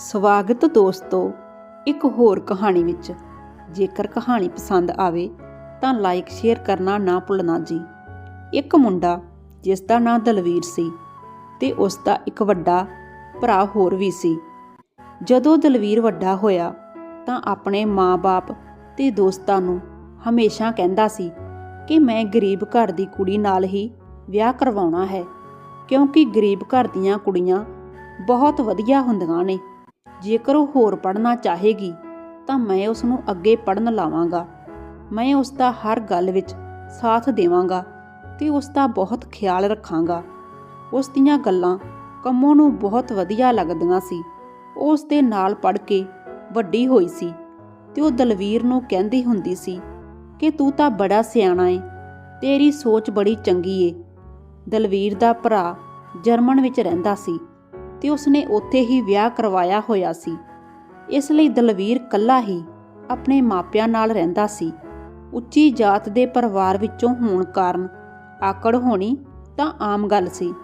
ਸਵਾਗਤ ਦੋਸਤੋ, ਇੱਕ ਹੋਰ ਕਹਾਣੀ ਵਿੱਚ। ਜੇਕਰ ਕਹਾਣੀ ਪਸੰਦ ਆਵੇ, ਤਾਂ ਲਾਈਕ ਸ਼ੇਅਰ ਕਰਨਾ ਨਾ ਭੁੱਲਣਾ ਜੀ। ਇੱਕ ਮੁੰਡਾ, ਜਿਸ ਦਾ ਨਾਂ ਦਲਵੀਰ ਸੀ ਤੇ ਉਸ ਦਾ ਇੱਕ ਵੱਡਾ ਭਰਾ ਹੋਰ ਵੀ ਸੀ। ਜਦੋਂ ਦਲਵੀਰ ਵੱਡਾ ਹੋਇਆ, ਤਾਂ ਆਪਣੇ ਮਾਂ-ਬਾਪ ਤੇ ਦੋਸਤਾਂ ਨੂੰ ਹਮੇਸ਼ਾ ਕਹਿੰਦਾ ਸੀ ਕਿ ਮੈਂ ਗਰੀਬ ਘਰ ਦੀ ਕੁੜੀ ਨਾਲ ਹੀ ਵਿਆਹ ਕਰਵਾਉਣਾ ਹੈ, ਕਿਉਂਕਿ ਗਰੀਬ ਘਰ ਦੀਆਂ ਕੁੜੀਆਂ ਬਹੁਤ ਵਧੀਆ ਹੁੰਦੀਆਂ ਨੇ। ਜੇਕਰ ਉਹ ਹੋਰ ਪੜ੍ਹਨਾ ਚਾਹੇਗੀ, ਤਾਂ ਮੈਂ ਉਸ ਨੂੰ ਅੱਗੇ ਪੜ੍ਹਨ ਲਾਵਾਂਗਾ। ਮੈਂ ਉਸ ਦਾ ਹਰ ਗੱਲ ਵਿੱਚ ਸਾਥ ਦੇਵਾਂਗਾ ਤੇ ਉਸ ਦਾ ਬਹੁਤ ਖਿਆਲ ਰੱਖਾਂਗਾ। ਉਸ ਦੀਆਂ ਗੱਲਾਂ ਕੰਮੋਂ ਨੂੰ ਬਹੁਤ ਵਧੀਆ ਲੱਗਦੀਆਂ ਸੀ। ਉਹ ਉਸ ਦੇ ਨਾਲ ਪੜ੍ਹ ਕੇ ਵੱਡੀ ਹੋਈ ਸੀ ਤੇ ਉਹ ਦਲਵੀਰ ਨੂੰ ਕਹਿੰਦੀ ਹੁੰਦੀ ਸੀ ਕਿ ਤੂੰ ਤਾਂ ਬੜਾ ਸਿਆਣਾ ਏ, ਤੇਰੀ ਸੋਚ ਬੜੀ ਚੰਗੀ ਏ। ਦਲਵੀਰ ਦਾ ਭਰਾ ਜਰਮਨ ਵਿੱਚ ਰਹਿੰਦਾ ਸੀ। ਤੇ ਉਸਨੇ ਉੱਥੇ ਹੀ ਵਿਆਹ ਕਰਵਾਇਆ ਹੋਇਆ ਸੀ। ਇਸ ਲਈ ਦਲਵੀਰ ਕੱਲਾ ਹੀ ਆਪਣੇ ਮਾਪਿਆਂ ਨਾਲ ਰਹਿੰਦਾ ਸੀ। ਉੱਚੀ ਜਾਤ ਦੇ ਪਰਿਵਾਰ ਵਿੱਚੋਂ ਹੋਣ ਕਾਰਨ ਆਕੜ ਹੋਣੀ ਤਾਂ ਆਮ ਗੱਲ ਸੀ।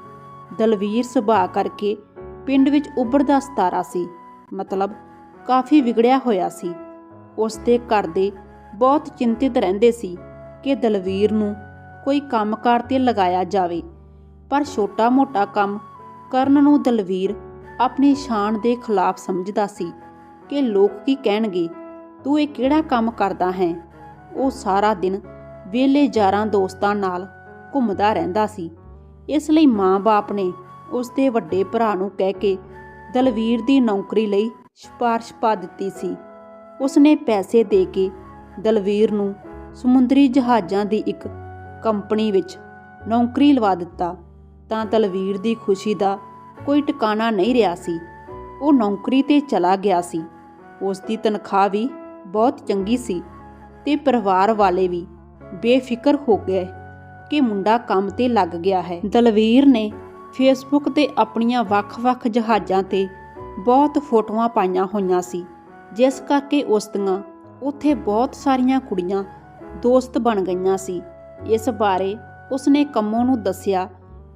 ਦਲਵੀਰ ਸੁਭਾਅ ਕਰਕੇ ਪਿੰਡ ਵਿੱਚ ਉੱਭਰਦਾ ਸਤਾਰਾ ਸੀ। ਮਤਲਬ ਕਾਫੀ ਵਿਗੜਿਆ ਹੋਇਆ ਸੀ। ਉਸ ਦੇ ਘਰ ਦੇ ਬਹੁਤ ਚਿੰਤਿਤ ਰਹਿੰਦੇ ਸੀ ਕਿ ਦਲਵੀਰ ਨੂੰ ਕੋਈ ਕੰਮਕਾਰ ਤੇ ਲਗਾਇਆ ਜਾਵੇ। ਪਰ ਛੋਟਾ-ਮੋਟਾ ਕੰਮ ਕਰਨ ਨੂੰ ਦਲਵੀਰ ਆਪਣੀ ਸ਼ਾਨ ਦੇ ਖਿਲਾਫ ਸਮਝਦਾ ਸੀ ਕਿ ਲੋਕ ਕੀ ਕਹਿਣਗੇ, ਤੂੰ ਇਹ ਕਿਹੜਾ ਕੰਮ ਕਰਦਾ ਹੈ? ਉਹ ਸਾਰਾ ਦਿਨ ਵਿਹਲੇ ਯਾਰਾਂ ਦੋਸਤਾਂ ਨਾਲ ਘੁੰਮਦਾ ਰਹਿੰਦਾ ਸੀ। ਇਸ ਲਈ ਮਾਂ-ਬਾਪ ਨੇ ਉਸ ਦੇ ਵੱਡੇ ਭਰਾ ਨੂੰ ਕਹਿ ਕੇ ਦਲਵੀਰ ਦੀ ਨੌਕਰੀ ਲਈ ਸਿਫਾਰਿਸ਼ ਪਾ ਦਿੱਤੀ ਸੀ। ਉਸ ਨੇ ਪੈਸੇ ਦੇ ਕੇ ਦਲਵੀਰ ਨੂੰ ਸਮੁੰਦਰੀ ਜਹਾਜ਼ਾਂ ਦੀ ਇੱਕ ਕੰਪਨੀ ਵਿੱਚ ਨੌਕਰੀ ਲਵਾ ਦਿੱਤਾ। ਤਾਂ ਦਲਵੀਰ ਦੀ ਖੁਸ਼ੀ ਦਾ ਕੋਈ ਟਿਕਾਣਾ ਨਹੀਂ ਰਿਹਾ ਸੀ। ਉਹ ਨੌਕਰੀ ਤੇ ਚਲਾ ਗਿਆ ਸੀ। ਉਸ ਦੀ ਤਨਖਾਹ ਵੀ ਬਹੁਤ ਚੰਗੀ ਸੀ ਤੇ ਪਰਿਵਾਰ ਵਾਲੇ ਵੀ ਬੇਫਿਕਰ ਹੋ ਗਏ ਕਿ ਮੁੰਡਾ ਕੰਮ ਤੇ ਲੱਗ ਗਿਆ ਹੈ। ਦਲਵੀਰ ਨੇ ਫੇਸਬੁੱਕ ਤੇ ਆਪਣੀਆਂ ਵੱਖ-ਵੱਖ ਜਹਾਜ਼ਾਂ ਤੇ ਬਹੁਤ ਫੋਟੋਆਂ ਪਾਈਆਂ ਹੋਈਆਂ ਸੀ, ਜਿਸ ਕਰਕੇ ਉਸ ਦੀਆਂ ਉੱਥੇ ਬਹੁਤ ਸਾਰੀਆਂ ਕੁੜੀਆਂ ਦੋਸਤ ਬਣ ਗਈਆਂ ਸੀ। ਇਸ ਬਾਰੇ ਉਸਨੇ ਕੰਮੋਂ ਨੂੰ ਦੱਸਿਆ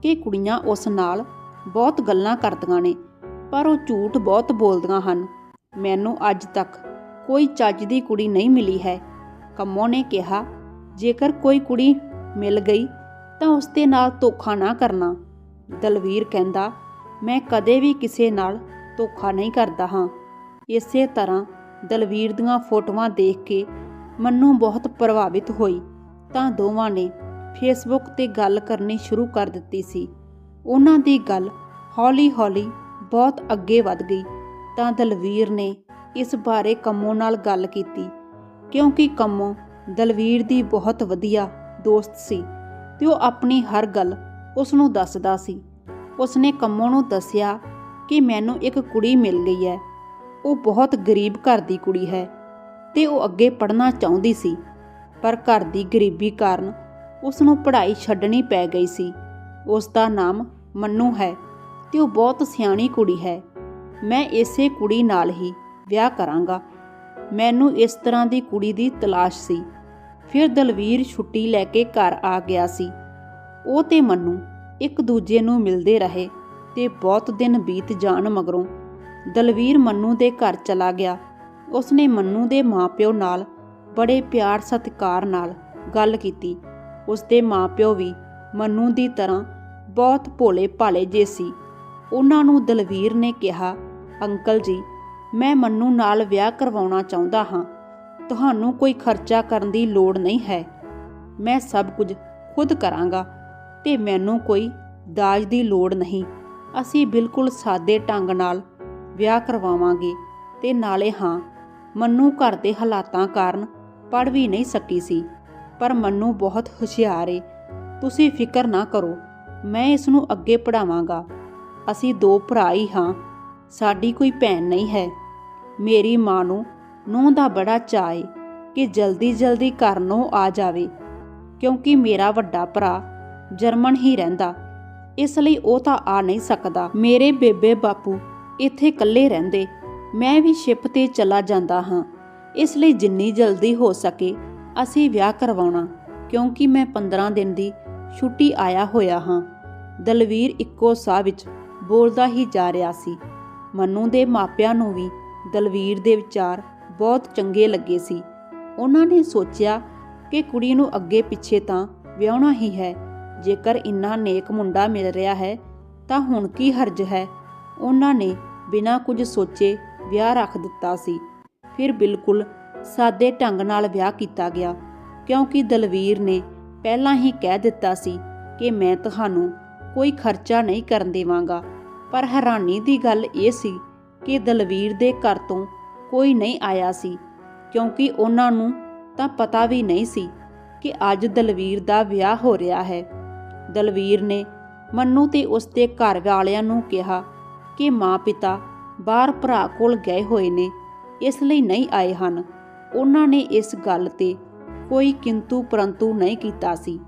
ਕਿ ਕੁੜੀਆਂ ਉਸ ਨਾਲ ਬਹੁਤ ਗੱਲਾਂ ਕਰਦੀਆਂ ਨੇ, ਪਰ ਉਹ ਝੂਠ ਬਹੁਤ ਬੋਲਦੀਆਂ ਹਨ। ਮੈਨੂੰ ਅੱਜ ਤੱਕ ਕੋਈ ਚੱਜ ਦੀ ਕੁੜੀ ਨਹੀਂ ਮਿਲੀ ਹੈ। ਕੰਮੋ ਨੇ ਕਿਹਾ, ਜੇਕਰ ਕੋਈ ਕੁੜੀ ਮਿਲ ਗਈ ਤਾਂ ਉਸ ਦੇ ਨਾਲ ਧੋਖਾ ਨਾ ਕਰਨਾ। ਦਲਵੀਰ ਕਹਿੰਦਾ, ਮੈਂ ਕਦੇ ਵੀ ਕਿਸੇ ਨਾਲ ਧੋਖਾ ਨਹੀਂ ਕਰਦਾ ਹਾਂ। ਇਸੇ ਤਰ੍ਹਾਂ ਦਲਵੀਰ ਦੀਆਂ ਫੋਟੋਆਂ ਦੇਖ ਕੇ ਮੰਨੂ ਬਹੁਤ ਪ੍ਰਭਾਵਿਤ ਹੋਈ। ਤਾਂ ਦੋਵਾਂ ਨੇ ਫੇਸਬੁੱਕ ਤੇ ਗੱਲ ਕਰਨੀ ਸ਼ੁਰੂ ਕਰ ਦਿੱਤੀ ਸੀ। ਉਹਨਾਂ ਦੀ ਗੱਲ ਹੌਲੀ-ਹੌਲੀ ਬਹੁਤ ਅੱਗੇ ਵੱਧ ਗਈ। ਤਾਂ ਦਲਵੀਰ ਨੇ ਇਸ ਬਾਰੇ ਕੰਮੋ ਨਾਲ ਗੱਲ ਕੀਤੀ, ਕਿਉਂਕਿ ਕੰਮੋ ਦਲਵੀਰ ਦੀ ਬਹੁਤ ਵਧੀਆ ਦੋਸਤ ਸੀ ਤੇ ਉਹ ਆਪਣੀ ਹਰ ਗੱਲ ਉਸ ਨੂੰ ਦੱਸਦਾ ਸੀ। ਉਸਨੇ ਕੰਮੋ ਨੂੰ ਦੱਸਿਆ ਕਿ ਮੈਨੂੰ ਇੱਕ ਕੁੜੀ ਮਿਲ ਗਈ ਹੈ। ਉਹ ਬਹੁਤ ਗਰੀਬ ਘਰ ਦੀ ਕੁੜੀ ਹੈ ਤੇ ਉਹ ਅੱਗੇ ਪੜ੍ਹਨਾ ਚਾਹੁੰਦੀ ਸੀ, ਪਰ ਘਰ ਦੀ ਗਰੀਬੀ ਕਾਰਨ ਉਸ ਨੂੰ ਪੜ੍ਹਾਈ ਛੱਡਣੀ ਪੈ ਗਈ ਸੀ। ਉਸ ਦਾ ਨਾਮ ਮੰਨੂ ਹੈ ਤੇ ਉਹ ਬਹੁਤ ਸਿਆਣੀ ਕੁੜੀ ਹੈ। ਮੈਂ ਇਸੇ ਕੁੜੀ ਨਾਲ ਹੀ ਵਿਆਹ ਕਰਾਂਗਾ। ਮੈਨੂੰ ਇਸ ਤਰ੍ਹਾਂ ਦੀ ਕੁੜੀ ਦੀ ਤਲਾਸ਼ ਸੀ। ਫਿਰ ਦਲਵੀਰ ਛੁੱਟੀ ਲੈ ਕੇ ਘਰ ਆ ਗਿਆ ਸੀ। ਉਹ ਤੇ ਮੰਨੂ ਇੱਕ ਦੂਜੇ ਨੂੰ ਮਿਲਦੇ ਰਹੇ ਤੇ ਬਹੁਤ ਦਿਨ ਬੀਤ ਜਾਣ ਮਗਰੋਂ ਦਲਵੀਰ ਮੰਨੂ ਦੇ ਘਰ ਚਲਾ ਗਿਆ। ਉਸਨੇ ਮੰਨੂ ਦੇ ਮਾਪਿਓ ਨਾਲ ਬੜੇ ਪਿਆਰ ਸਤਿਕਾਰ ਨਾਲ ਗੱਲ ਕੀਤੀ ਉਸਦੇ ਮਾਪਿਓ ਵੀ ਮੰਨੂ ਦੀ ਤਰ੍ਹਾਂ ਬਹੁਤ ਭੋਲੇ ਭਾਲੇ ਜੇ ਸੀ। ਉਹਨਾਂ ਨੂੰ ਦਲਵੀਰ ਨੇ ਕਿਹਾ, ਅੰਕਲ ਜੀ, ਮੈਂ ਮੰਨੂ ਨਾਲ ਵਿਆਹ ਕਰਵਾਉਣਾ ਚਾਹੁੰਦਾ ਹਾਂ। ਤੁਹਾਨੂੰ ਕੋਈ ਖਰਚਾ ਕਰਨ ਦੀ ਲੋੜ ਨਹੀਂ ਹੈ। ਮੈਂ ਸਭ ਕੁਝ ਖੁਦ ਕਰਾਂਗਾ ਤੇ ਮੈਨੂੰ ਕੋਈ ਦਾਜ ਦੀ ਲੋੜ ਨਹੀਂ। ਅਸੀਂ ਬਿਲਕੁਲ ਸਾਦੇ ਢੰਗ ਨਾਲ ਵਿਆਹ ਕਰਵਾਵਾਂਗੇ ਤੇ ਨਾਲੇ ਹਾਂ, ਮੰਨੂ ਘਰ ਦੇ ਹਾਲਾਤਾਂ ਕਾਰਨ ਪੜ ਵੀ ਨਹੀਂ ਸਕੀ ਸੀ। ਪਰ ਮੰਨੂ ਬਹੁਤ ਹੁਸ਼ਿਆਰ ਏ। ਤੁਸੀਂ ਫਿਕਰ ਨਾ ਕਰੋ, ਮੈਂ ਇਸ ਨੂੰ ਅੱਗੇ ਪੜਾਵਾਂਗਾ ਅਸੀਂ ਦੋ ਭਰਾ ਹੀ ਹਾਂ, ਸਾਡੀ ਕੋਈ ਭੈਣ ਨਹੀਂ ਹੈ। ਮੇਰੀ ਮਾਂ ਨੂੰ ਨੂੰਹ ਦਾ ਬੜਾ ਚਾਅ ਏ ਕਿ ਜਲਦੀ ਜਲਦੀ ਘਰ ਨੂੰ ਆ ਜਾਵੇ, ਕਿਉਂਕਿ ਮੇਰਾ ਵੱਡਾ ਭਰਾ ਜਰਮਨ ਹੀ ਰਹਿੰਦਾ। ਇਸ ਲਈ ਉਹ ਤਾਂ ਆ ਨਹੀਂ ਸਕਦਾ। ਮੇਰੇ ਬੇਬੇ ਬਾਪੂ ਇੱਥੇ ਇਕੱਲੇ ਰਹਿੰਦੇ, ਮੈਂ ਵੀ ਸ਼ਿਪ ਤੇ ਚਲਾ ਜਾਂਦਾ ਹਾਂ। ਇਸ ਲਈ ਜਿੰਨੀ ਜਲਦੀ ਹੋ ਸਕੇ ਅਸੀਂ ਵਿਆਹ ਕਰਵਾਉਣਾ, ਕਿਉਂਕਿ ਮੈਂ 15 ਦਿਨ ਦੀ ਛੁੱਟੀ ਆਇਆ ਹੋਇਆ ਹਾਂ। ਦਲਵੀਰ ਇੱਕੋ ਸਾਹ ਵਿੱਚ ਬੋਲਦਾ ਹੀ ਜਾ ਰਿਹਾ ਸੀ। ਮੰਨੂ ਦੇ ਮਾਪਿਆਂ ਨੂੰ ਵੀ ਦਲਵੀਰ ਦੇ ਵਿਚਾਰ ਬਹੁਤ ਚੰਗੇ ਲੱਗੇ ਸੀ। ਉਹਨਾਂ ਨੇ ਸੋਚਿਆ ਕਿ ਕੁੜੀ ਨੂੰ ਅੱਗੇ ਪਿੱਛੇ ਤਾਂ ਵਿਆਹਣਾ ਹੀ ਹੈ। ਜੇਕਰ ਇੰਨਾ ਨੇਕ ਮੁੰਡਾ ਮਿਲ ਰਿਹਾ ਹੈ, ਤਾਂ ਹੁਣ ਕੀ ਹਰਜ ਹੈ? ਉਹਨਾਂ ਨੇ ਬਿਨਾਂ ਕੁਝ ਸੋਚੇ ਵਿਆਹ ਰੱਖ ਦਿੱਤਾ ਸੀ। ਫਿਰ ਬਿਲਕੁਲ ਸਾਦੇ ਢੰਗ ਨਾਲ ਵਿਆਹ ਕੀਤਾ ਗਿਆ, ਕਿਉਂਕਿ ਦਲਵੀਰ ਨੇ ਪਹਿਲਾਂ ਹੀ ਕਹਿ ਦਿੱਤਾ ਸੀ ਕਿ ਮੈਂ ਤੁਹਾਨੂੰ ਕੋਈ ਖਰਚਾ ਨਹੀਂ ਕਰਨ ਦੇਵਾਂਗਾ। ਪਰ ਹੈਰਾਨੀ ਦੀ ਗੱਲ ਇਹ ਸੀ ਕਿ ਦਲਵੀਰ ਦੇ ਘਰ ਤੋਂ ਕੋਈ ਨਹੀਂ ਆਇਆ ਸੀ, ਕਿਉਂਕਿ ਉਹਨਾਂ ਨੂੰ ਤਾਂ ਪਤਾ ਵੀ ਨਹੀਂ ਸੀ ਕਿ ਅੱਜ ਦਲਵੀਰ ਦਾ ਵਿਆਹ ਹੋ ਰਿਹਾ ਹੈ। ਦਲਵੀਰ ਨੇ ਮੰਨੂ ਤੇ ਉਸਦੇ ਘਰ ਵਾਲਿਆਂ ਨੂੰ ਕਿਹਾ ਕਿ ਮਾਂ ਪਿਤਾ ਬਾਹਰ ਭਰਾ ਕੋਲ ਗਏ ਹੋਏ ਨੇ, ਇਸ ਲਈ ਨਹੀਂ ਆਏ ਹਨ। ਉਹਨਾਂ ਨੇ ਇਸ ਗੱਲ ਤੇ ਕੋਈ ਕਿੰਤੂ ਪਰੰਤੂ ਨਹੀਂ ਕੀਤਾ ਸੀ।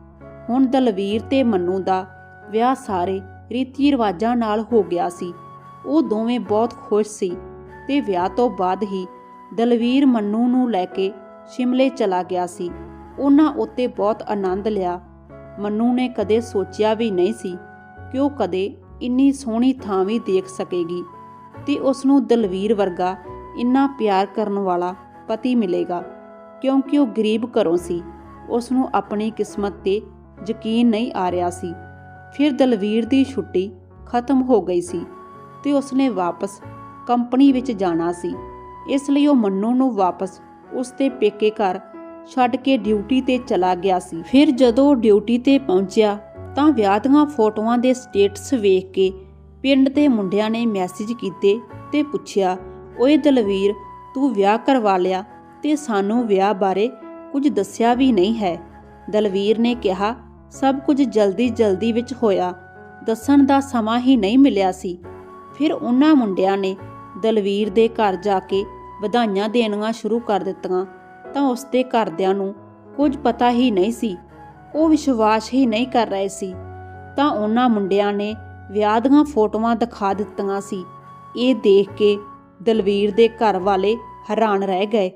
ਹੁਣ ਦਲਵੀਰ ਤੇ ਮੰਨੂ ਦਾ ਵਿਆਹ ਸਾਰੇ ਰੀਤੀ ਰਿਵਾਜਾਂ ਨਾਲ ਹੋ ਗਿਆ ਸੀ। ਉਹ ਦੋਵੇਂ ਬਹੁਤ ਖੁਸ਼ ਸੀ ਤੇ ਵਿਆਹ ਤੋਂ ਬਾਅਦ ਹੀ ਦਲਵੀਰ ਮੰਨੂ ਨੂੰ ਲੈ ਕੇ ਸ਼ਿਮਲੇ ਚਲਾ ਗਿਆ ਸੀ। ਉਹਨਾਂ ਉੱਤੇ ਬਹੁਤ ਆਨੰਦ ਲਿਆ। ਮੰਨੂ ਨੇ ਕਦੇ ਸੋਚਿਆ ਵੀ ਨਹੀਂ ਸੀ ਕਿ ਉਹ ਕਦੇ ਇੰਨੀ ਸੋਹਣੀ ਥਾਂ ਵੀ ਦੇਖ ਸਕੇਗੀ ਤੇ ਉਸ ਨੂੰ ਦਲਵੀਰ ਵਰਗਾ ਇੰਨਾ ਪਿਆਰ ਕਰਨ ਵਾਲਾ ਪਤੀ ਮਿਲੇਗਾ, ਕਿਉਂਕਿ ਉਹ ਗਰੀਬ ਘਰੋਂ ਸੀ। ਉਸ ਨੂੰ ਆਪਣੀ ਕਿਸਮਤ ਤੇ ਯਕੀਨ ਨਹੀਂ ਆ ਰਿਹਾ ਸੀ। ਫਿਰ ਦਲਵੀਰ ਦੀ ਛੁੱਟੀ ਖਤਮ ਹੋ ਗਈ ਸੀ ਤੇ ਉਸਨੇ ਵਾਪਸ ਕੰਪਨੀ ਵਿੱਚ ਜਾਣਾ ਸੀ। ਇਸ ਲਈ ਉਹ ਮੰਨੂ ਨੂੰ ਵਾਪਸ ਉਸਦੇ ਪੇਕੇ ਘਰ ਛੱਡ ਕੇ ਡਿਊਟੀ ਤੇ ਚਲਾ ਗਿਆ ਸੀ। ਫਿਰ ਜਦੋਂ ਡਿਊਟੀ ਤੇ ਪਹੁੰਚਿਆ ਤਾਂ ਵਿਆਹ ਦੀਆਂ ਫੋਟੋਆਂ ਦੇ ਸਟੇਟਸ ਵੇਖ ਕੇ ਪਿੰਡ ਦੇ ਮੁੰਡਿਆਂ ਨੇ ਮੈਸੇਜ ਕੀਤੇ ਤੇ ਪੁੱਛਿਆ, ਓਏ ਦਲਵੀਰ ਤੂੰ ਵਿਆਹ ਕਰਵਾ ਲਿਆ ਤੇ ਸਾਨੂੰ ਵਿਆਹ ਬਾਰੇ ਕੁਝ ਦੱਸਿਆ ਵੀ ਨਹੀਂ ਹੈ। ਦਲਵੀਰ ਨੇ ਕਿਹਾ, ਸਭ ਕੁਝ ਜਲਦੀ ਜਲਦੀ ਵਿੱਚ ਹੋਇਆ। ਦੱਸਣ ਦਾ ਸਮਾਂ ਹੀ ਨਹੀਂ ਮਿਲਿਆ ਸੀ। ਫਿਰ ਉਹਨਾਂ ਮੁੰਡਿਆਂ ਨੇ ਦਲਵੀਰ ਦੇ ਘਰ ਜਾ ਕੇ ਵਧਾਈਆਂ ਦੇਣੀਆਂ ਸ਼ੁਰੂ ਕਰ ਦਿੱਤੀਆਂ। ਤਾਂ ਉਸਦੇ ਘਰਦਿਆਂ ਨੂੰ ਕੁਝ ਪਤਾ ਹੀ ਨਹੀਂ ਸੀ। ਉਹ ਵਿਸ਼ਵਾਸ ਹੀ ਨਹੀਂ ਕਰ ਰਹੇ ਸੀ। ਤਾਂ ਉਹਨਾਂ ਮੁੰਡਿਆਂ ਨੇ ਵਿਆਹ ਦੀਆਂ ਫੋਟੋਆਂ ਦਿਖਾ ਦਿੱਤੀਆਂ ਸੀ। ਇਹ ਦੇਖ ਕੇ ਦਲਵੀਰ ਦੇ ਘਰ ਵਾਲੇ ਹੈਰਾਨ ਰਹਿ ਗਏ।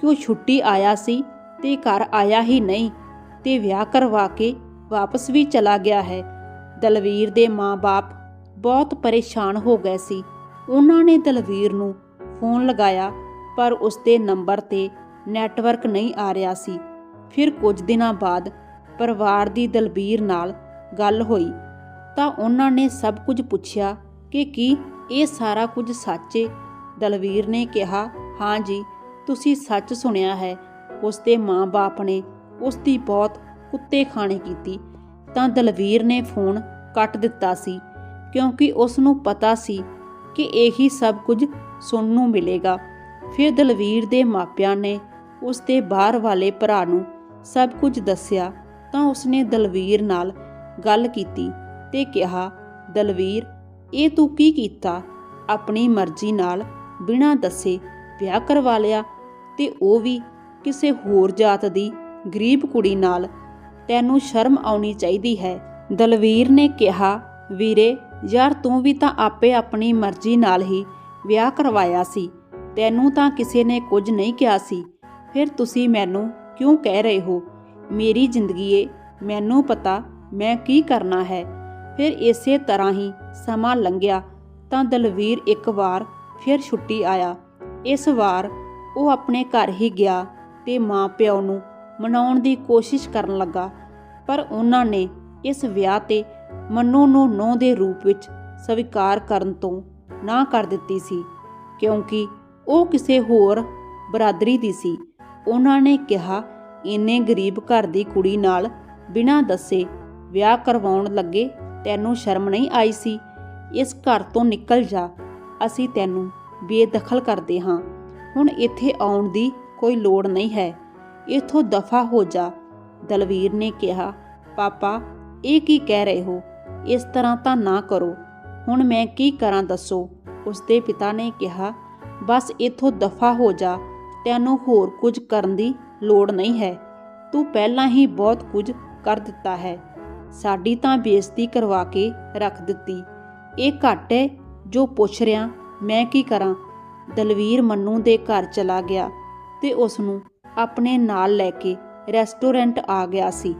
ਕਿ ਉਹ ਛੁੱਟੀ ਆਇਆ ਸੀ? ਤੇ ਘਰ ਆਇਆ ਹੀ ਨਹੀਂ। ਤੇ ਵਿਆਹ ਕਰਵਾ ਕੇ ਵਾਪਸ ਵੀ ਚਲਾ ਗਿਆ ਹੈ। ਦਲਵੀਰ ਦੇ ਮਾਂ-ਬਾਪ ਬਹੁਤ ਪਰੇਸ਼ਾਨ ਹੋ ਗਏ ਸੀ। ਉਹਨਾਂ ਨੇ ਦਲਵੀਰ ਨੂੰ ਫੋਨ ਲਗਾਇਆ, ਪਰ ਉਸਦੇ ਨੰਬਰ ਤੇ ਨੈਟਵਰਕ ਨਹੀਂ ਆ ਰਿਹਾ ਸੀ। ਫਿਰ ਕੁਝ ਦਿਨਾਂ ਬਾਅਦ ਪਰਿਵਾਰ ਦੀ ਦਲਬੀਰ ਨਾਲ ਗੱਲ ਹੋਈ। ਤਾਂ ਉਹਨਾਂ ਨੇ ਸਭ ਕੁਝ ਪੁੱਛਿਆ ਕਿ ਕੀ ਇਹ ਸਾਰਾ ਕੁਝ ਸੱਚ ਦਲਵੀਰ ਨੇ ਕਿਹਾ, ਹਾਂ ਜੀ, ਤੁਸੀਂ ਸੱਚ ਸੁਣਿਆ ਹੈ। ਉਸਦੇ ਮਾਂ-ਬਾਪ ਨੇ ਉਸਦੀ ਬਹੁਤ ਕੁੱਤੇ ਖਾਣੇ ਕੀਤੀ। ਤਾਂ ਦਲਵੀਰ ਨੇ ਫੋਨ ਕੱਟ ਦਿੱਤਾ ਸੀ, ਕਿਉਂਕਿ ਉਸ ਨੂੰ ਪਤਾ ਸੀ ਕਿ ਇਹੀ ਸਭ ਕੁਝ ਸੁਣਨ ਨੂੰ ਮਿਲੇਗਾ। ਫਿਰ ਦਲਵੀਰ ਦੇ ਮਾਪਿਆਂ ਨੇ ਉਸਦੇ ਬਾਹਰ ਵਾਲੇ ਭਰਾ ਨੂੰ ਸਭ ਕੁਝ ਦੱਸਿਆ, ਤਾਂ ਉਸਨੇ ਦਲਵੀਰ ਨਾਲ ਗੱਲ ਕੀਤੀ ਤੇ ਕਿਹਾ, ਦਲਵੀਰ, ਇਹ ਤੂੰ ਕੀ ਕੀਤਾ? ਆਪਣੀ ਮਰਜ਼ੀ ਨਾਲ ਬਿਨਾਂ ਦੱਸੇ ਵਿਆਹ ਕਰਵਾ ਲਿਆ ਤੇ ਉਹ ਵੀ ਕਿਸੇ ਹੋਰ ਜਾਤ ਦੀ ਗਰੀਬ ਕੁੜੀ ਨਾਲ। ਤੈਨੂੰ ਸ਼ਰਮ ਆਉਣੀ ਚਾਹੀਦੀ ਹੈ, ਦਲਵੀਰ ਨੇ ਕਿਹਾ। ਵੀਰੇ, ਯਾਰ ਤੂੰ ਵੀ ਤਾਂ ਆਪੇ ਆਪਣੀ ਮਰਜ਼ੀ ਨਾਲ ਹੀ ਵਿਆਹ ਕਰਵਾਇਆ ਸੀ। ਤੈਨੂੰ ਤਾਂ ਕਿਸੇ ਨੇ ਕੁਝ ਨਹੀਂ ਕਿਹਾ ਸੀ। ਫਿਰ ਤੁਸੀਂ ਮੈਨੂੰ ਕਿਉਂ ਕਹਿ ਰਹੇ ਹੋ? ਮੇਰੀ ਜ਼ਿੰਦਗੀ ਏ ਮੈਨੂੰ ਪਤਾ ਮੈਂ ਕੀ ਕਰਨਾ ਹੈ। ਫਿਰ ਇਸੇ ਤਰ੍ਹਾਂ ਹੀ ਸਮਾਂ ਲੰਘਿਆ ਤਾਂ ਦਲਵੀਰ ਇੱਕ ਵਾਰ ਫਿਰ ਛੁੱਟੀ ਆਇਆ। ਇਸ ਵਾਰ ਉਹ ਆਪਣੇ ਘਰ ਹੀ ਗਿਆ ਤੇ ਮਾਂ ਪਿਓ ਨੂੰ ਮਨਾਉਣ ਦੀ ਕੋਸ਼ਿਸ਼ ਕਰਨ ਲੱਗਾ। ਪਰ ਉਹਨਾਂ ਨੇ ਇਸ ਵਿਆਹ ਤੇ ਮੰਨੂ ਨੂੰ ਨੌ ਦੇ ਰੂਪ ਵਿੱਚ ਸਵੀਕਾਰ ਕਰਨ ਤੋਂ ਨਾ ਕਰ ਦਿੱਤੀ ਸੀ, ਕਿਉਂਕਿ ਉਹ ਕਿਸੇ ਹੋਰ ਬਰਾਦਰੀ ਦੀ ਸੀ। ਉਹਨਾਂ ਨੇ ਕਿਹਾ, ਇੰਨੇ ਗਰੀਬ ਘਰ ਦੀ ਕੁੜੀ ਨਾਲ ਬਿਨਾਂ ਦੱਸੇ ਵਿਆਹ ਕਰਵਾਉਣ ਲੱਗੇ, ਤੈਨੂੰ ਸ਼ਰਮ ਨਹੀਂ ਆਈ ਸੀ? ਇਸ ਘਰ ਤੋਂ ਨਿਕਲ ਜਾ ਅਸੀਂ ਤੈਨੂੰ ਬੇਦਖਲ ਕਰਦੇ ਹਾਂ। ਹੁਣ ਇੱਥੇ ਆਉਣ ਦੀ ਕੋਈ ਲੋੜ ਨਹੀਂ ਹੈ। ਇਥੋਂ ਦਫਾ ਹੋ ਜਾ, ਦਲਵੀਰ ਨੇ ਕਿਹਾ। ਪਾਪਾ, ਇਹ ਕੀ ਕਹਿ ਰਹੇ ਹੋ? ਇਸ ਤਰ੍ਹਾਂ ਤਾਂ ਨਾ ਕਰੋ। ਹੁਣ ਮੈਂ ਕੀ ਕਰਾਂ ਦੱਸੋ? ਉਸਦੇ ਪਿਤਾ ਨੇ ਕਿਹਾ, ਬਸ ਇਥੋਂ ਦਫਾ ਹੋ ਜਾ। ਤੈਨੂੰ ਹੋਰ ਕੁਝ ਕਰਨ ਦੀ ਲੋੜ ਨਹੀਂ ਹੈ। ਤੂੰ ਪਹਿਲਾਂ ਹੀ ਬਹੁਤ ਕੁਝ ਕਰ ਦਿੱਤਾ ਹੈ। ਸਾਡੀ ਤਾਂ ਬੇਇੱਜ਼ਤੀ ਕਰਵਾ ਕੇ ਰੱਖ ਦਿੱਤੀ। ਇਹ ਘੱਟ ਹੈ ਜੋ ਪੁੱਛ ਰਿਆਂ, ਮੈਂ ਕੀ ਕਰਾਂ? ਦਲਵੀਰ ਮੰਨੂ ਦੇ ਘਰ ਚਲਾ ਗਿਆ ਤੇ ਉਸ ਨੂੰ ਆਪਣੇ ਨਾਲ ਲੈ ਕੇ ਰੈਸਟੋਰੈਂਟ ਆ ਗਿਆ ਸੀ।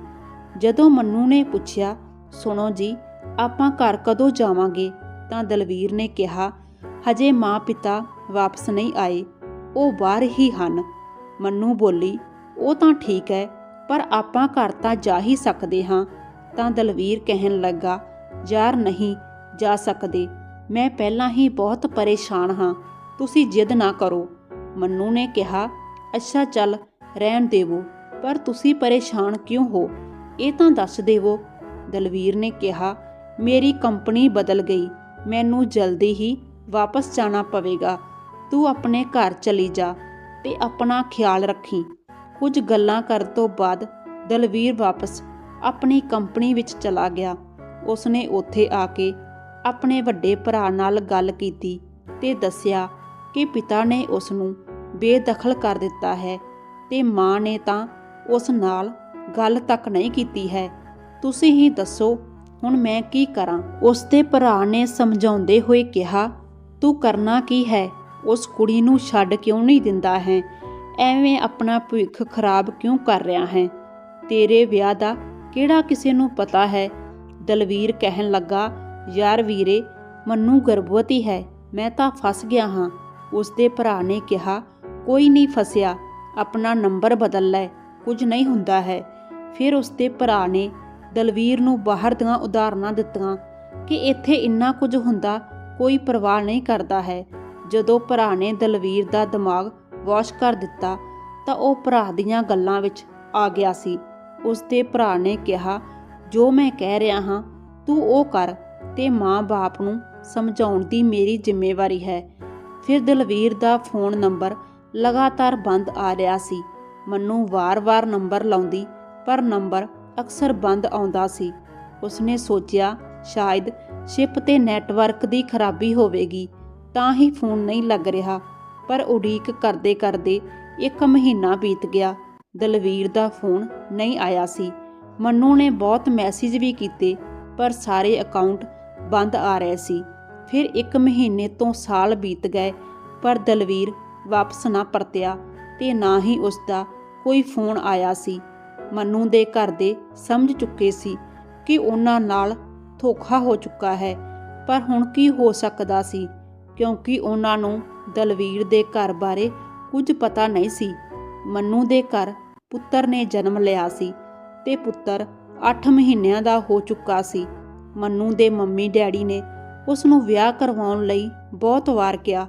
ਜਦੋਂ ਮੰਨੂ ਨੇ ਪੁੱਛਿਆ, ਸੁਣੋ ਜੀ, ਆਪਾਂ ਘਰ ਕਦੋਂ ਜਾਵਾਂਗੇ? ਤਾਂ ਦਲਵੀਰ ਨੇ ਕਿਹਾ, ਹਜੇ ਮਾਂ ਪਿਤਾ ਵਾਪਸ ਨਹੀਂ ਆਏ, ਉਹ ਬਾਹਰ ਹੀ ਹਨ। ਮੰਨੂ ਬੋਲੀ, ਉਹ ਤਾਂ ਠੀਕ ਹੈ ਪਰ ਆਪਾਂ ਘਰ ਤਾਂ ਜਾ ਹੀ ਸਕਦੇ ਹਾਂ। ਤਾਂ ਦਲਵੀਰ ਕਹਿਣ ਲੱਗਾ, ਯਾਰ ਨਹੀਂ ਜਾ ਸਕਦੇ। ਮੈਂ ਪਹਿਲਾਂ ਹੀ ਬਹੁਤ ਪਰੇਸ਼ਾਨ ਹਾਂ। ਤੁਸੀਂ ਜਿੱਦ ਨਾ ਕਰੋ। ਮੰਨੂ ਨੇ ਕਿਹਾ, ਅੱਛਾ, ਚੱਲ, ਰਹਿਣ ਦੇਵੋ। ਪਰ ਤੁਸੀਂ ਪਰੇਸ਼ਾਨ ਕਿਉਂ ਹੋ? ਇਹ ਤਾਂ ਦੱਸ ਦੇਵੋ। ਦਲਵੀਰ ਨੇ ਕਿਹਾ, ਮੇਰੀ ਕੰਪਨੀ ਬਦਲ ਗਈ। ਮੈਨੂੰ ਜਲਦੀ ਹੀ ਵਾਪਸ ਜਾਣਾ ਪਵੇਗਾ। ਤੂੰ ਆਪਣੇ ਘਰ ਚਲੀ ਜਾ ਤੇ ਆਪਣਾ ਖਿਆਲ ਰੱਖੀ। ਕੁਝ ਗੱਲਾਂ ਕਰਨ ਤੋਂ ਬਾਅਦ ਦਲਵੀਰ ਵਾਪਸ ਆਪਣੀ ਕੰਪਨੀ ਵਿੱਚ ਚਲਾ ਗਿਆ। ਉਸਨੇ ਉੱਥੇ ਆ ਕੇ ਆਪਣੇ ਵੱਡੇ ਭਰਾ ਨਾਲ ਗੱਲ ਕੀਤੀ ਤੇ ਦੱਸਿਆ ਕਿ ਪਿਤਾ ਨੇ ਉਸ ਨੂੰ ਬੇਦਖਲ ਕਰ ਦਿੱਤਾ ਹੈ ਤੇ ਮਾਂ ਨੇ ਤਾਂ ਉਸ ਨਾਲ ਗੱਲ ਤੱਕ ਨਹੀਂ ਕੀਤੀ ਹੈ। ਤੁਸੀਂ ਹੀ ਦੱਸੋ, ਹੁਣ ਮੈਂ ਕੀ ਕਰਾਂ? ਉਸ ਦੇ ਭਰਾ ਨੇ ਸਮਝਾਉਂਦੇ ਹੋਏ ਕਿਹਾ, ਤੂੰ ਕਰਨਾ ਕੀ ਹੈ? ਉਸ ਕੁੜੀ ਨੂੰ ਛੱਡ ਕਿਉਂ ਨਹੀਂ ਦਿੰਦਾ ਹੈ? ਐਵੇਂ ਆਪਣਾ ਭਵਿੱਖ ਖਰਾਬ ਕਿਉਂ ਕਰ ਰਿਹਾ ਹੈ? ਤੇਰੇ ਵਿਆਹ ਦਾ ਕਿਹੜਾ ਕਿਸੇ ਨੂੰ ਪਤਾ ਹੈ? ਦਲਵੀਰ ਕਹਿਣ ਲੱਗਾ ਯਾਰ ਵੀਰੇ, ਮੰਨੂ ਗਰਭਵਤੀ ਹੈ, ਮੈਂ ਤਾਂ ਫਸ ਗਿਆ ਹਾਂ। ਉਸ ਦੇ ਭਰਾ ਨੇ ਕਿਹਾ, ਕੋਈ ਨਹੀਂ ਫਸਿਆ, ਆਪਣਾ ਨੰਬਰ ਬਦਲ ਲੈ, ਕੁਝ ਨਹੀਂ ਹੁੰਦਾ ਹੈ। ਫਿਰ ਉਸ ਦੇ ਭਰਾ ਨੇ ਦਲਵੀਰ ਨੂੰ ਬਾਹਰ ਦੀਆਂ ਉਦਾਹਰਨਾਂ ਦਿੱਤੀਆਂ ਕਿ ਇੱਥੇ ਇੰਨਾ ਕੁਝ ਹੁੰਦਾ, ਕੋਈ ਪਰਵਾਹ ਨਹੀਂ ਕਰਦਾ ਹੈ। ਜਦੋਂ ਭਰਾ ਨੇ ਦਲਵੀਰ ਦਾ ਦਿਮਾਗ ਵਾਸ਼ ਕਰ ਦਿੱਤਾ, ਤਾਂ ਉਹ ਭਰਾ ਦੀਆਂ ਗੱਲਾਂ ਵਿੱਚ ਆ ਗਿਆ ਸੀ। ਉਸ ਦੇ ਭਰਾ ਨੇ ਕਿਹਾ, ਜੋ ਮੈਂ ਕਹਿ ਰਿਹਾ ਹਾਂ, ਤੂੰ ਉਹ ਕਰ ਤੇ ਮਾਂ-ਬਾਪ ਨੂੰ ਸਮਝਾਉਣ ਦੀ ਮੇਰੀ ਜ਼ਿੰਮੇਵਾਰੀ ਹੈ। ਫਿਰ ਦਲਵੀਰ ਦਾ ਫੋਨ ਨੰਬਰ ਲਗਾਤਾਰ ਬੰਦ ਆ ਰਿਹਾ ਸੀ। ਮੰਨੂ ਵਾਰ-ਵਾਰ ਨੰਬਰ ਲਾਉਂਦੀ, ਪਰ ਨੰਬਰ ਅਕਸਰ ਬੰਦ ਆਉਂਦਾ ਸੀ। ਉਸਨੇ ਸੋਚਿਆ, ਸ਼ਾਇਦ ਸ਼ਿਪ ਤੇ ਨੈਟਵਰਕ ਦੀ ਖਰਾਬੀ ਹੋਵੇਗੀ, ਤਾਂ ਹੀ ਫੋਨ ਨਹੀਂ ਲੱਗ ਰਿਹਾ। ਪਰ ਉਡੀਕ ਕਰਦੇ ਕਰਦੇ ਇੱਕ ਮਹੀਨਾ ਬੀਤ ਗਿਆ। ਦਲਵੀਰ ਦਾ ਫੋਨ ਨਹੀਂ ਆਇਆ ਸੀ। ਮੰਨੂ ਨੇ ਬਹੁਤ ਮੈਸੇਜ ਵੀ ਕੀਤੇ, ਪਰ ਸਾਰੇ ਅਕਾਊਂਟ ਬੰਦ ਆ ਰਹੇ ਸੀ। ਫਿਰ ਇੱਕ ਮਹੀਨੇ ਤੋਂ ਸਾਲ ਬੀਤ ਗਏ, ਪਰ ਦਲਵੀਰ ਵਾਪਸ ਨਾ ਪਰਤਿਆ ਤੇ ਨਾ ਹੀ ਉਸ ਦਾ ਕੋਈ ਫੋਨ ਆਇਆ ਸੀ। ਮੰਨੂ ਦੇ ਘਰ ਦੇ ਸਮਝ ਚੁੱਕੇ ਸੀ ਕਿ ਉਹਨਾਂ ਨਾਲ ਧੋਖਾ ਹੋ ਚੁੱਕਾ ਹੈ, ਪਰ ਹੁਣ ਕੀ ਹੋ ਸਕਦਾ ਸੀ? ਕਿਉਂਕਿ ਉਹਨਾਂ ਨੂੰ ਦਲਵੀਰ ਦੇ ਘਰ ਬਾਰੇ ਕੁਝ ਪਤਾ ਨਹੀਂ ਸੀ। ਮੰਨੂ ਦੇ ਘਰ ਪੁੱਤਰ ਨੇ ਜਨਮ ਲਿਆ ਸੀ ਤੇ ਪੁੱਤਰ 8 ਮਹੀਨਿਆਂ ਦਾ ਹੋ ਚੁੱਕਾ ਸੀ। ਮੰਨੂ ਦੇ ਮੰਮੀ ਡੈਡੀ ਨੇ ਉਸ ਨੂੰ ਵਿਆਹ ਕਰਵਾਉਣ ਲਈ ਬਹੁਤ ਵਾਰ ਕਿਹਾ,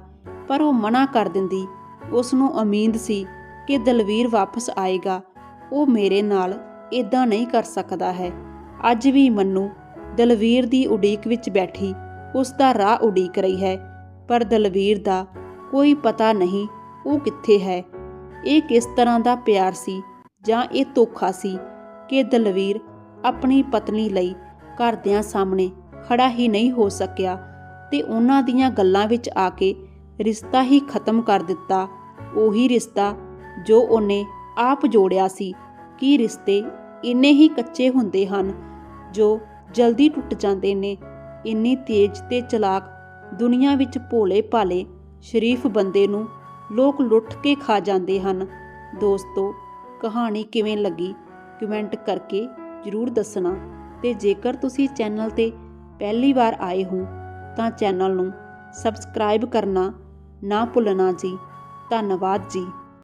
ਪਰ ਉਹ ਮਨਾ ਕਰ ਦਿੰਦੀ। ਉਸ ਨੂੰ ਉਮੀਦ ਸੀ ਕਿ ਦਲਵੀਰ ਵਾਪਸ ਆਏਗਾ। ਉਹ ਮੇਰੇ ਨਾਲ ਇਦਾਂ ਨਹੀਂ ਕਰ ਸਕਦਾ ਹੈ। ਅੱਜ ਵੀ ਮੰਨੂ ਦਲਵੀਰ ਦੀ ਉਡੀਕ ਵਿੱਚ ਬੈਠੀ ਉਸ ਦਾ ਰਾਹ ਉਡੀਕ ਰਹੀ ਹੈ, ਪਰ ਦਲਵੀਰ ਦਾ ਕੋਈ ਪਤਾ ਨਹੀਂ ਉਹ ਕਿੱਥੇ ਹੈ। ਇਹ ਕਿਸ ਤਰ੍ਹਾਂ ਦਾ ਪਿਆਰ ਸੀ ਜਾਂ ਇਹ ਧੋਖਾ ਸੀ ਕਿ ਦਲਵੀਰ ਆਪਣੀ ਪਤਨੀ ਲਈ ਘਰਦਿਆਂ ਸਾਹਮਣੇ ਖੜਾ ਹੀ ਨਹੀਂ ਹੋ ਸਕਿਆ ਤੇ ਉਹਨਾਂ ਦੀਆਂ ਗੱਲਾਂ ਵਿੱਚ ਆ ਕੇ ਰਿਸ਼ਤਾ ਹੀ ਖਤਮ ਕਰ ਦਿੱਤਾ। ਉਹੀ ਰਿਸ਼ਤਾ ਜੋ ਉਹਨੇ ਆਪ ਜੋੜਿਆ ਸੀ ਕਿ ਰਿਸ਼ਤੇ ਇੰਨੇ ਹੀ ਕੱਚੇ ਹੁੰਦੇ ਹਨ ਜੋ ਜਲਦੀ ਟੁੱਟ ਜਾਂਦੇ ਨੇ। ਇੰਨੀ ਤੇਜ਼ ਤੇ ਚਲਾਕ ਦੁਨੀਆ ਵਿੱਚ ਭੋਲੇ ਭਾਲੇ ਸ਼ਰੀਫ ਬੰਦੇ ਨੂੰ ਲੋਕ ਲੁੱਟ ਕੇ ਖਾ ਜਾਂਦੇ ਹਨ। ਦੋਸਤੋ, ਕਹਾਣੀ ਕਿਵੇਂ ਲੱਗੀ? ਕਮੈਂਟ ਕਰਕੇ ਜਰੂਰ ਦੱਸਣਾ। ਤੇ ਜੇਕਰ ਤੁਸੀਂ ਚੈਨਲ ਤੇ ਪਹਿਲੀ ਵਾਰ ਆਏ ਹੋ, ਤਾਂ ਚੈਨਲ ਨੂੰ ਸਬਸਕ੍ਰਾਈਬ ਕਰਨਾ ਨਾ ਭੁੱਲਣਾ ਜੀ। ਧੰਨਵਾਦ ਜੀ।